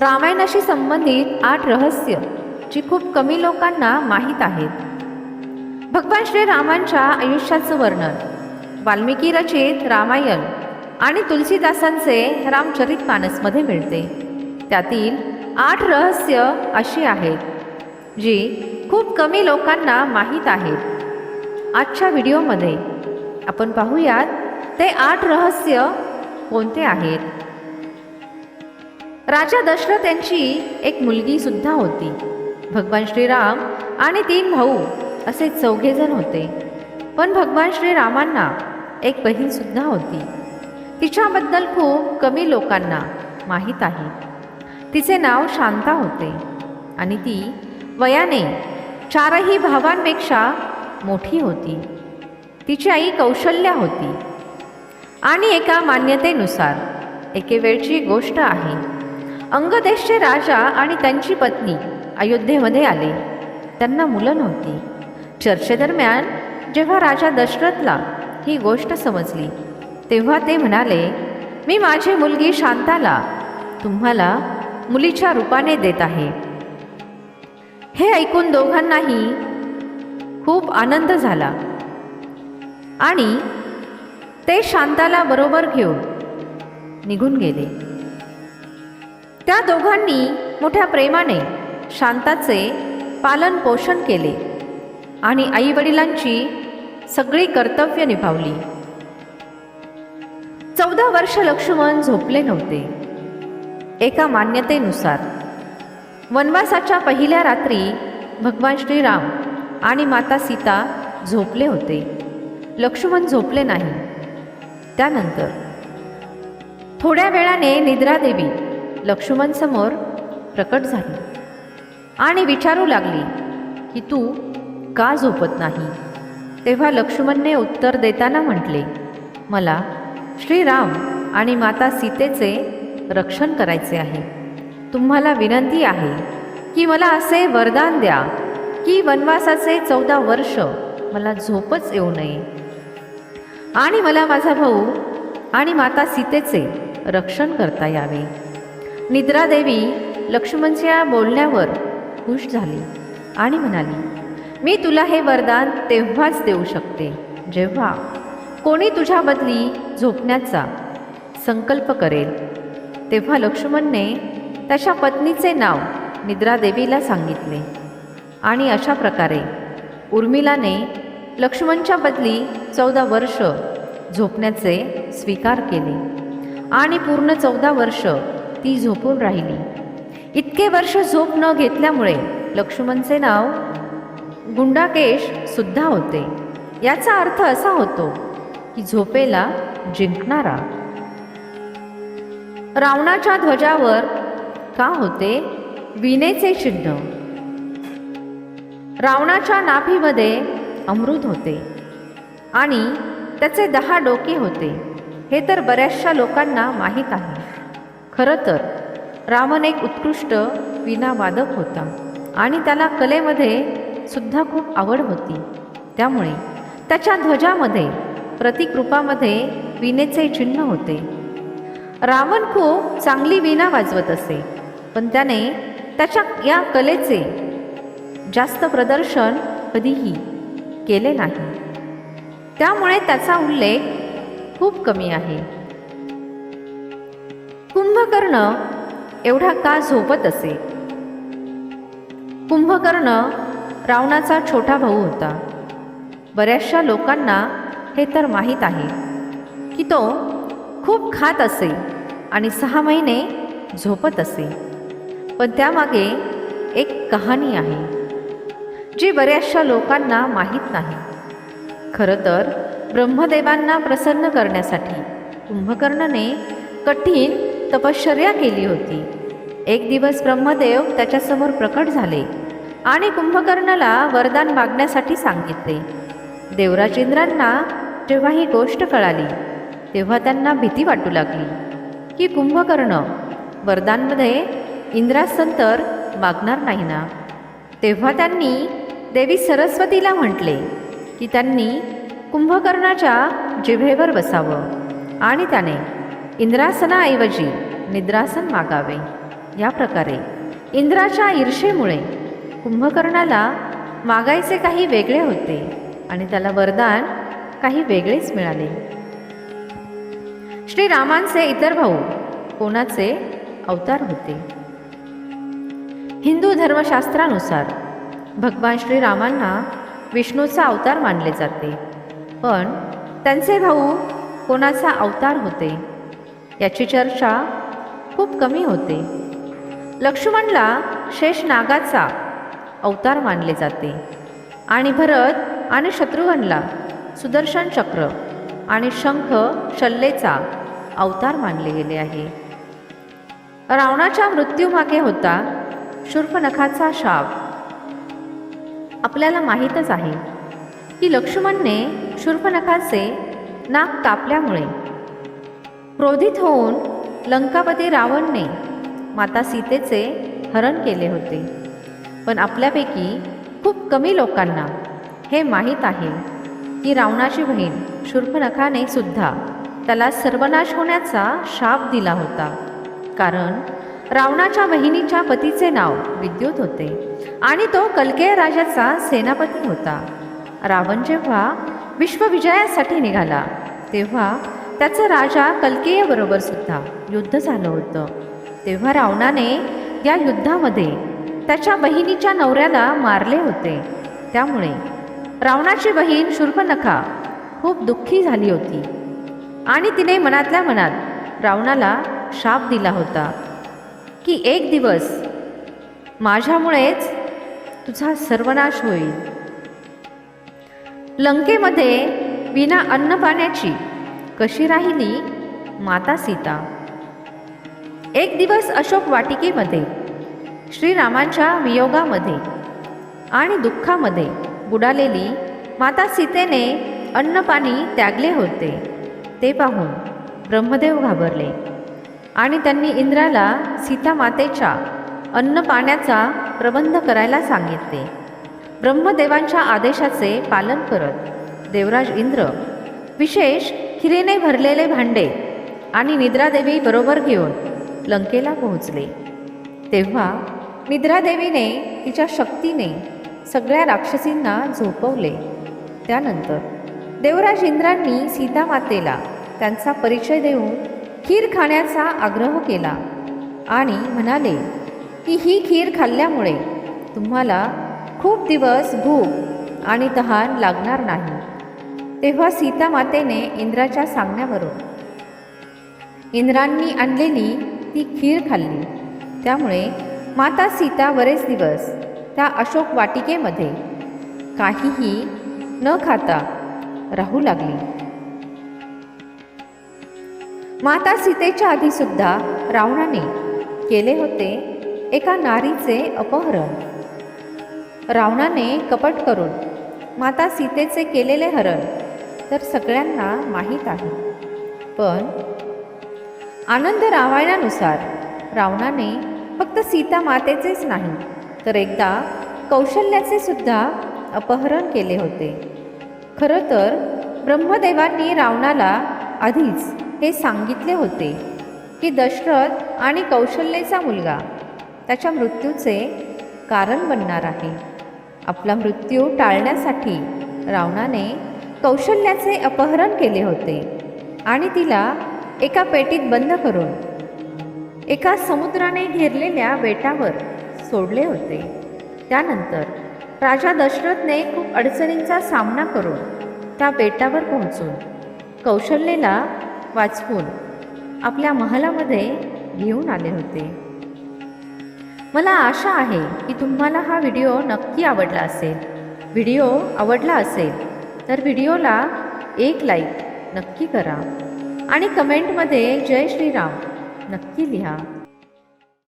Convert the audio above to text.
रामायणाशी संबंधित आठ रहस्य जी खूप कमी लोकांना माहीत आहेत. भगवान श्रीरामांच्या आयुष्याचं वर्णन वाल्मिकी रचित रामायण आणि तुलसीदासांचे रामचरित मानसमध्ये मिळते. त्यातील आठ रहस्य अशी आहेत जी खूप कमी लोकांना माहीत आहेत. आजच्या व्हिडिओमध्ये आपण पाहूयात ते आठ रहस्य कोणते आहेत? राजा दशरथ यांची एक मुलगी सुद्धा होती. भगवान श्रीराम आणि तीन भाऊ असे चौघेजण होते. पण भगवान श्रीरामांना एक बहीणसुद्धा होती. तिच्याबद्दल खूप कमी लोकांना माहीत आहे. तिचे नाव शांता होते आणि ती वयाने चारही भावांपेक्षा मोठी होती. तिची आई कौशल्या होती. आणि एका मान्यतेनुसार एकेवेळची गोष्ट आहे. अंगदेशचे राजा आणि त्यांची पत्नी अयोध्येमध्ये आले. त्यांना मुलं नव्हती. चर्चेदरम्यान जेव्हा राजा दशरथला ही गोष्ट समजली तेव्हा ते म्हणाले मी माझी मुलगी शांताला तुम्हाला मुलीच्या रूपाने देत आहे. हे ऐकून दोघांनाही खूप आनंद झाला. आणि ते शांताला बरोबर घेऊन निघून गेले. त्या दोघांनी मोठ्या प्रेमाने शांताचे पालन पोषण केले आणि आईवडिलांची सगळी कर्तव्य निभावली. चौदा वर्ष लक्ष्मण झोपले नव्हते. एका मान्यतेनुसार वनवासाच्या पहिल्या रात्री भगवान श्रीराम आणि माता सीता झोपले होते. लक्ष्मण झोपले नाही. त्यानंतर थोड्या वेळाने निद्रादेवी लक्ष्मणसमोर प्रकट झाली. आणि विचारू लागली की तू का झोपत नाही? तेव्हा लक्ष्मणने उत्तर देताना म्हटले मला श्रीराम आणि माता सीतेचे रक्षण करायचे आहे. तुम्हाला विनंती आहे की मला असे वरदान द्या की वनवासाचे चौदा वर्ष मला झोपच येऊ नये. आणि मला माझा भाऊ आणि माता सीतेचे रक्षण करता यावे. निद्रादेवी लक्ष्मणच्या बोलण्यावर खुश झाली आणि म्हणाली मी तुला हे वरदान तेव्हाच देऊ शकते जेव्हा कोणी तुझ्या बदली झोपण्याचा संकल्प करेल. तेव्हा लक्ष्मणने त्याच्या पत्नीचे नाव निद्रादेवीला सांगितले आणि अशा प्रकारे उर्मिलाने लक्ष्मणच्या बदली चौदा वर्ष झोपण्याचे स्वीकार केले आणि पूर्ण चौदा वर्ष ती झोपून राहिली. इतके वर्ष झोप न घेतल्यामुळे लक्ष्मणचे नाव गुंडाकेश सुद्धा होते. याचा अर्थ असा होतो की झोपेला जिंकणारा रावणाच्या ध्वजावर का होते? विनेचे चिन्ह. रावणाच्या नाभीमध्ये अमृत होते आणि त्याचे दहा डोके होते. हे तर बऱ्याचशा लोकांना माहीत आहे. खरं तर रावण एक उत्कृष्ट विनावादक होता आणि त्याला कलेमध्ये सुद्धा खूप आवड होती. त्यामुळे त्याच्या ध्वजामध्ये प्रतिकृपामध्ये विनेचे चिन्ह होते. रावण खूप चांगली विणा वाजवत असे पण त्याने त्याच्या या कलेचे जास्त प्रदर्शन कधीही केले नाही. त्यामुळे त्याचा उल्लेख खूप कमी आहे. कुंभकर्ण एवढा का झोपत असे? कुंभकर्ण रावणाचा छोटा भाऊ होता. बऱ्याचशा लोकांना हे तर माहीत आहे की तो खूप खात असे आणि सहा महिने झोपत असे. पण त्यामागे एक कहाणी आहे जी बऱ्याचशा लोकांना माहीत नाही. खरं तर ब्रह्मदेवांना प्रसन्न करण्यासाठी कुंभकर्णने कठीण तपश्चर्या केली होती. एक दिवस ब्रह्मदेव त्याच्यासमोर प्रकट झाले आणि कुंभकर्णाला वरदान मागण्यासाठी सांगितले. देवराजेंद्रांना जेव्हा ही गोष्ट कळाली तेव्हा त्यांना भीती वाटू लागली की कुंभकर्ण वरदानमध्ये इंद्रासंतर मागणार नाही ना? तेव्हा त्यांनी देवी सरस्वतीला म्हटले की त्यांनी कुंभकर्णाच्या जिभेवर बसावं आणि त्याने इंद्रासनाऐवजी निद्रासन मागावे. या प्रकारे इंद्राच्या ईर्षेमुळे कुंभकर्णाला मागायचे काही वेगळे होते आणि त्याला वरदान काही वेगळेच मिळाले. श्रीरामांचे इतर भाऊ कोणाचे अवतार होते? हिंदू धर्मशास्त्रानुसार भगवान श्रीरामांना विष्णूचा अवतार मानले जाते. पण त्यांचे भाऊ कोणाचा अवतार होते? याची चर्चा खूप कमी होते. लक्ष्मणला शेषनागाचा अवतार मानले जाते आणि भरत आणि शत्रुघ्नला सुदर्शन चक्र आणि शंख शल्लेचा अवतार मानले गेले आहे. रावणाच्या मृत्यूमागे होता शूर्पनखाचा शाप. आपल्याला माहीतच आहे की लक्ष्मणने शूर्पनखाचे नाक कापल्यामुळे क्रोधित होऊन लंकापती रावणने माता सीतेचे हरण केले होते. पण आपल्यापैकी खूप कमी लोकांना हे माहीत आहे की रावणाची बहीण शूर्पनखाने सुद्धा त्याला सर्वनाश होण्याचा शाप दिला होता. कारण रावणाच्या बहिणीच्या पतीचे नाव विद्युत होते आणि तो कलकेय राजाचा सेनापती होता. रावण जेव्हा विश्वविजयासाठी निघाला तेव्हा त्याचं राजा कलकेयबरोबर सुद्धा युद्ध झालं होतं. तेव्हा रावणाने या युद्धामध्ये त्याच्या बहिणीच्या नवऱ्याला मारले होते. त्यामुळे रावणाची बहीण शूर्पनखा खूप दुःखी झाली होती. आणि तिने मनातल्या मनात रावणाला शाप दिला होता की एक दिवस माझ्यामुळेच तुझा सर्वनाश होईल. लंकेमध्ये विना अन्न पाण्याची कशी राहिली? माता सीता. एक दिवस अशोक वाटिकेमध्ये श्रीरामांच्या वियोगामध्ये आणि दुःखामध्ये बुडालेली माता सीतेने अन्नपाणी त्यागले होते. ते पाहून ब्रह्मदेव घाबरले आणि त्यांनी इंद्राला सीता मातेच्या अन्नपाण्याचा प्रबंध करायला सांगितले. ब्रह्मदेवांच्या आदेशाचे पालन करत देवराज इंद्र विशेष खिरीने भरलेले भांडे आणि निद्रादेवी बरोबर घेऊन लंकेला पोहोचले. तेव्हा निद्रादेवीने तिच्या शक्तीने सगळ्या राक्षसींना झोपवले. त्यानंतर देवराज इंद्रांनी सीतामातेला त्यांचा परिचय देऊन खीर खाण्याचा आग्रह केला आणि म्हणाले की ही खीर खाल्ल्यामुळे तुम्हाला खूप दिवस भूक आणि तहान लागणार नाही. तेव्हा सीता मातेने इंद्राच्या सांगण्यावरून इंद्रांनी आणलेली ती खीर खाल्ली. त्यामुळे माता सीता बरेच दिवस त्या अशोक वाटिकेमध्ये काहीही न खाता राहू लागली. माता सीतेच्या आधीसुद्धा रावणाने केले होते एका नारीचे अपहरण. रावणाने कपट करून माता सीतेचे केलेले हरण तर सगळ्यांना माहीत आहे. पण आनंद रामायणानुसार रावणाने फक्त सीता मातेचेच नाही तर एकदा कौशल्याचे सुद्धा अपहरण केले होते. खरं तर ब्रह्मदेवांनी रावणाला आधीच हे सांगितले होते की दशरथ आणि कौशल्याचा मुलगा त्याच्या मृत्यूचे कारण बनणार आहे. आपला मृत्यू टाळण्यासाठी रावणाने कौशल्याचे अपहरण केले होते आणि तिला एका पेटीत बंद करून एका समुद्राने घेरलेल्या बेटावर सोडले होते. त्यानंतर राजा दशरथने खूप अडचणींचा सामना करून त्या बेटावर पोहोचून कौशल्येला वाचवून आपल्या महालामध्ये घेऊन आले होते. मला आशा आहे की तुम्हाला हा व्हिडिओ नक्की आवडला असेल. व्हिडिओ आवडला असेल तर व्हिडिओला एक लाईक नक्की करा. आणि कमेंटमध्ये जय श्रीराम नक्की लिहा.